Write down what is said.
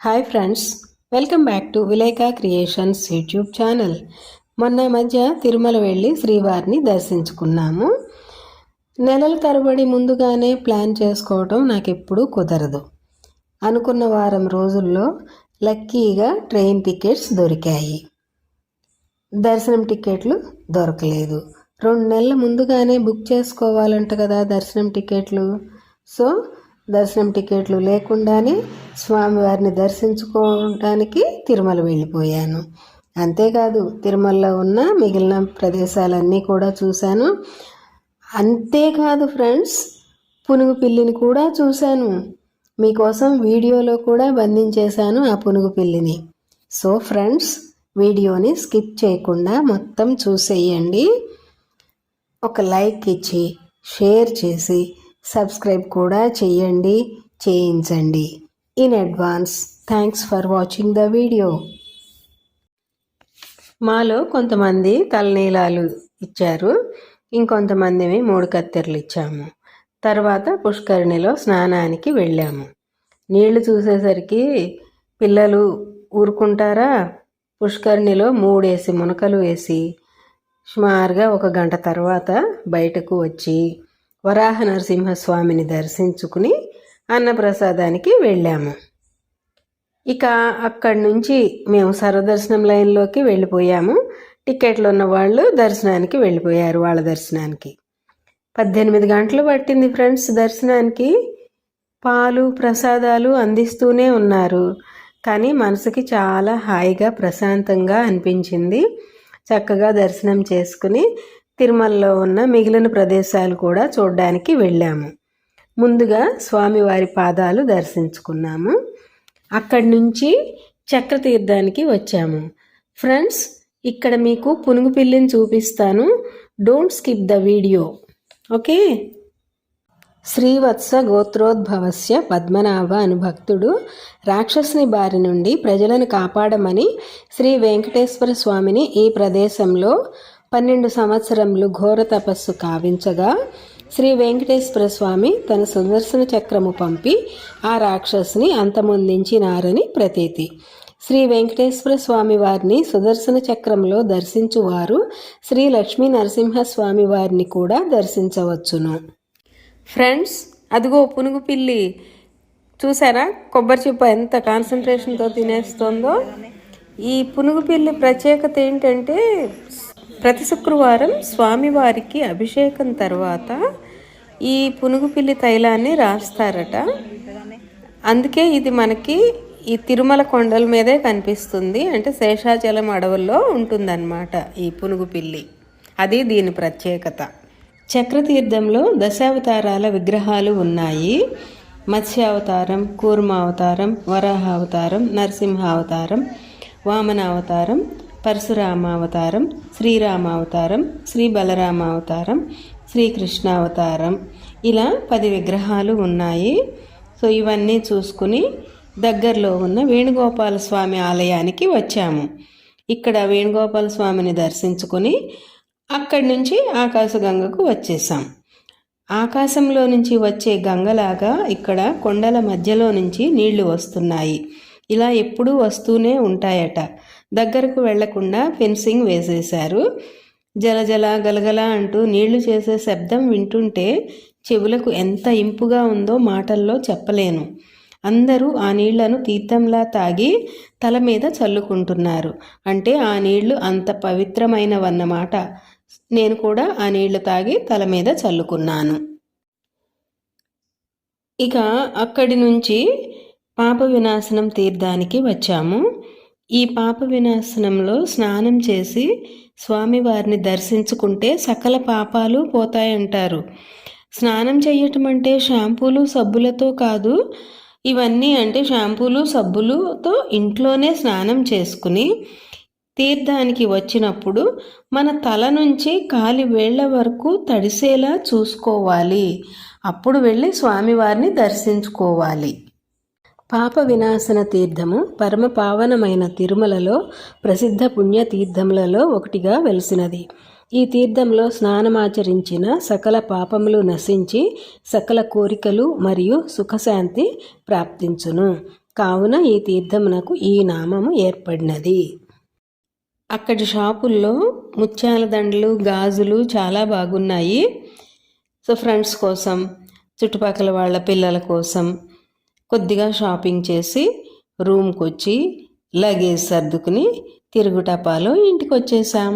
Hi friends welcome back to Vileka creations YouTube channel. మొన్న మధ్య తిరుమల వెళ్ళి శ్రీవారిని దర్శించుకున్నాము. నెలల తరబడి ముందుగానే ప్లాన్ చేసుకోవటం నాకు ఎప్పుడూ కుదరదు. అనుకున్న వారం రోజుల్లో లక్కీగా ట్రైన్ టికెట్స్ దొరికాయి. దర్శనం టికెట్లు దొరకలేదు. రెండు నెలల ముందుగానే బుక్ చేసుకోవాలంట కదా దర్శనం టికెట్లు. సో దర్శనం టికెట్లు లేకుండానే స్వామివారిని దర్శించుకోవడానికి తిరుమల వెళ్ళిపోయాను. అంతేకాదు తిరుమలలో ఉన్న మిగిలిన ప్రదేశాలన్నీ కూడా చూశాను. అంతేకాదు ఫ్రెండ్స్ పునుగు పిల్లిని కూడా చూశాను. మీకోసం వీడియోలో కూడా బంధించేశాను ఆ పునుగు పిల్లిని సో ఫ్రెండ్స్ వీడియోని స్కిప్ చేయకుండా మొత్తం చూసేయండి. ఒక లైక్ ఇచ్చి షేర్ చేసి సబ్స్క్రైబ్ కూడా చేయండి చేయించండి. In advance thanks for watching the video మాలో కొంతమంది తలనీలాలు ఇచ్చారు. ఇంకొంతమంది మూడు కత్తెరలు ఇచ్చాము. తర్వాత పుష్కరిణిలో స్నానానికి వెళ్ళాము. నీళ్ళు చూసేసరికి పిల్లలు ఊరుకుంటారా? పుష్కరిణిలో మూడేసి మునకలు వేసి సుమారుగా ఒక గంట తర్వాత బయటకు వచ్చి వరాహ నరసింహస్వామిని దర్శించుకుని అన్నప్రసాదానికి వెళ్ళాము. ఇక అక్కడి నుంచి మేము సర్వదర్శనం లైన్లోకి వెళ్ళిపోయాము. టికెట్లు ఉన్న వాళ్ళు దర్శనానికి వెళ్ళిపోయారు వాళ్ళ దర్శనానికి. పద్దెనిమిది గంటలు పట్టింది ఫ్రెండ్స్ దర్శనానికి. పాలు ప్రసాదాలు అందిస్తూనే ఉన్నారు. కానీ మనసుకి చాలా హాయిగా ప్రశాంతంగా అనిపించింది. చక్కగా దర్శనం చేసుకుని తిరుమలలో ఉన్న మిగిలిన ప్రదేశాలు కూడా చూడడానికి వెళ్ళాము. ముందుగా స్వామివారి పాదాలు దర్శించుకున్నాము. అక్కడి నుంచి చక్రతీర్థానికి వచ్చాము. ఫ్రెండ్స్ ఇక్కడ మీకు పునుగు పిల్లిని చూపిస్తాను. Don't skip the video. Okay? Srivatsa గోత్రోద్భవస్య Padmanabha అను భక్తుడు రాక్షసుని బారి నుండి ప్రజలను కాపాడమని శ్రీ వెంకటేశ్వర స్వామిని ఈ ప్రదేశంలో పన్నెండు సంవత్సరములు ఘోర తపస్సు కావించగా శ్రీ వెంకటేశ్వర స్వామి తన సుదర్శన చక్రము పంపి ఆ రాక్షసుని అంతమొందించినారని ప్రతీతి. శ్రీ వెంకటేశ్వర స్వామి వారిని సుదర్శన చక్రంలో దర్శించువారు శ్రీ లక్ష్మీ నరసింహస్వామి వారిని కూడా దర్శించవచ్చును. ఫ్రెండ్స్ అదిగో పునుగు పిల్లి. చూసారా? కొబ్బరి చిప్ప ఎంత కాన్సన్ట్రేషన్తో తినేస్తుందో. ఈ పునుగు పిల్లి ప్రత్యేకత ఏంటంటే ప్రతి శుక్రవారం స్వామివారికి అభిషేకం తర్వాత ఈ పునుగుపిల్లి తైలాన్ని రాస్తారట. అందుకే ఇది మనకి ఈ తిరుమల కొండల మీదే కనిపిస్తుంది. అంటే శేషాచలం అడవుల్లో ఉంటుందన్నమాట ఈ పునుగుపిల్లి. అది దీని ప్రత్యేకత. చక్రతీర్థంలో దశావతారాల విగ్రహాలు ఉన్నాయి. మత్స్యావతారం కూర్మావతారం వరాహావతారం నరసింహావతారం వామనావతారం పరశురామావతారం శ్రీరామావతారం శ్రీ బలరామావతారం శ్రీకృష్ణావతారం. ఇలా పది విగ్రహాలు ఉన్నాయి. సో ఇవన్నీ చూసుకుని దగ్గరలో ఉన్న వేణుగోపాల స్వామి ఆలయానికి వచ్చాము. ఇక్కడ వేణుగోపాల స్వామిని దర్శించుకొని అక్కడి నుంచి ఆకాశగంగకు వచ్చేసాం. ఆకాశంలో నుంచి వచ్చే గంగలాగా ఇక్కడ కొండల మధ్యలో నుంచి నీళ్ళు వస్తున్నాయి. ఇలా ఎప్పుడూ వస్తూనే ఉంటాయట. దగ్గరకు వెళ్ళకుండా ఫెన్సింగ్ వేసేశారు. జలజల గలగల అంటూ నీళ్ళు చేసే శబ్దం వింటుంటే చెవులకు ఎంత ఇంపుగా ఉందో మాటల్లో చెప్పలేను. అందరూ ఆ నీళ్ళను తీర్థంలా తాగి తల మీద చల్లుకుంటున్నారు. అంటే ఆ నీళ్ళు అంత పవిత్రమైనవన్నమాట. నేను కూడా ఆ నీళ్ళు తాగి తల మీద చల్లుకున్నాను. ఇక అక్కడి నుంచి పాప వినాశనం తీర్థానికి వచ్చాము. ఈ పాప వినాశనంలో స్నానం చేసి స్వామివారిని దర్శించుకుంటే సకల పాపాలు పోతాయంటారు. స్నానం చేయటం అంటే షాంపూలు సబ్బులతో కాదు ఇవన్నీ అంటే షాంపూలు సబ్బులతో ఇంట్లోనే స్నానం చేసుకుని తీర్థానికి వచ్చినప్పుడు మన తల నుంచి కాలి వేళ్ళ వరకు తడిసేలా చూసుకోవాలి. అప్పుడు వెళ్ళి స్వామివారిని దర్శించుకోవాలి. పాప వినాశన తీర్థము పరమ పావనమైన తిరుమలలో ప్రసిద్ధ పుణ్య తీర్థములలో ఒకటిగా వెలిసినది. ఈ తీర్థంలో స్నానమాచరించిన సకల పాపములు నశించి సకల కోరికలు మరియు సుఖశాంతి ప్రాప్తించును. కావున ఈ తీర్థమునకు ఈ నామము ఏర్పడినది. అక్కడి షాపుల్లో ముత్యాల దండలు గాజులు చాలా బాగున్నాయి. సో ఫ్రెండ్స్ కోసం చుట్టుపక్కల వాళ్ళ పిల్లల కోసం కొద్దిగా షాపింగ్ చేసి రూమ్కి వచ్చి లగేజ్ సర్దుకుని తిరుగుటపాలో ఇంటికి వచ్చేసాం